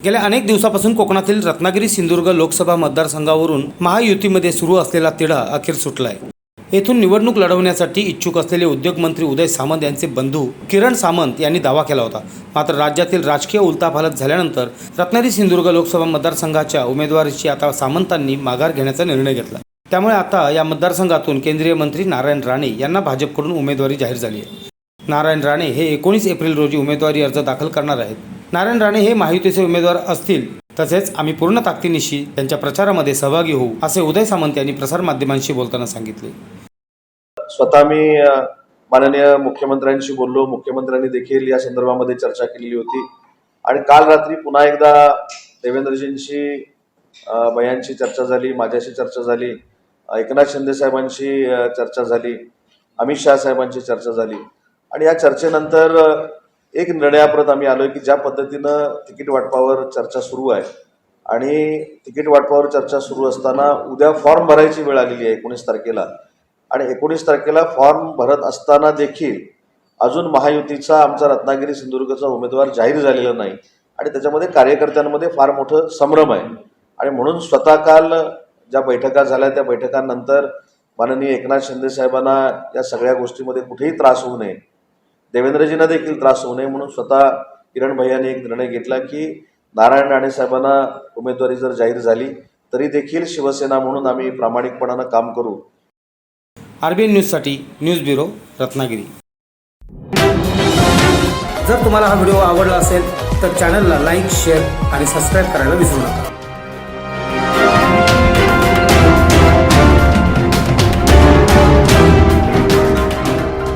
गेल्या अनेक दिवसापासून कोकणातील रत्नागिरी सिंधुदुर्ग लोकसभा मतदारसंघावरून महायुतीमध्ये सुरू असलेला तिढा अखेर सुटलाय. येथून निवडणूक लढवण्यासाठी इच्छुक असलेले उद्योगमंत्री उदय सामंत यांचे बंधू किरण सामंत यांनी दावा केला होता. मात्र राज्यातील राजकीय उलताफालत झाल्यानंतर रत्नागिरी सिंधुदुर्ग लोकसभा मतदारसंघाच्या उमेदवारीची आता सामंतांनी माघार घेण्याचा निर्णय घेतला. त्यामुळे आता या मतदारसंघातून केंद्रीय मंत्री नारायण राणे यांना भाजपकडून उमेदवारी जाहीर झाली आहे. नारायण राणे हे एकोणीस एप्रिल रोजी उमेदवारी अर्ज दाखल करणार आहेत. नारायण राणे हे महायुतीचे उमेदवार असतील. तसेच आम्ही पूर्ण ताकदीनिशी त्यांच्या प्रचारामध्ये सहभागी होऊ असे उदय सामंत यांनी प्रसारमाध्यमांशी बोलताना सांगितले. स्वतः मी माननीय मुख्यमंत्र्यांशी बोललो. मुख्यमंत्र्यांनी देखील या संदर्भामध्ये चर्चा केलेली होती. आणि काल रात्री पुन्हा एकदा देवेंद्रजींशी भयांशी चर्चा झाली माझ्याशी चर्चा झाली एकनाथ शिंदे साहेबांशी चर्चा झाली अमित शहा साहेबांची चर्चा झाली. आणि या चर्चेनंतर एक निर्णयाप्रत आम्ही आलोय की ज्या पद्धतीनं तिकीट वाटपावर चर्चा सुरू आहे आणि तिकीट वाटपावर चर्चा सुरू असताना उद्या फॉर्म भरायची वेळ आलेली आहे एकोणीस तारखेला. आणि एकोणीस तारखेला फॉर्म भरत असताना देखील अजून महायुतीचा आमचा रत्नागिरी सिंधुदुर्गचा उमेदवार जाहीर झालेला नाही आणि त्याच्यामध्ये कार्यकर्त्यांमध्ये फार मोठं संभ्रम आहे. आणि म्हणून स्वतः काल ज्या बैठका झाल्या त्या बैठकांनंतर माननीय एकनाथ शिंदे साहेबांना या सगळ्या गोष्टीमध्ये कुठेही त्रास होऊ नये. देवेंद्रजींना देखील त्रास होऊ नये म्हणून स्वतः किरण भैयाने एक निर्णय घेतला की नारायण राणे साहेबांना उमेदवारी जर जाहीर झाली तरी देखील शिवसेना म्हणून आम्ही प्रामाणिकपणानं काम करू. आरबीएन न्यूजसाठी न्यूज ब्युरो रत्नागिरी. जर तुम्हाला हा व्हिडिओ आवडला असेल तर चॅनलला लाईक शेअर आणि सबस्क्राईब करायला विसरू नका.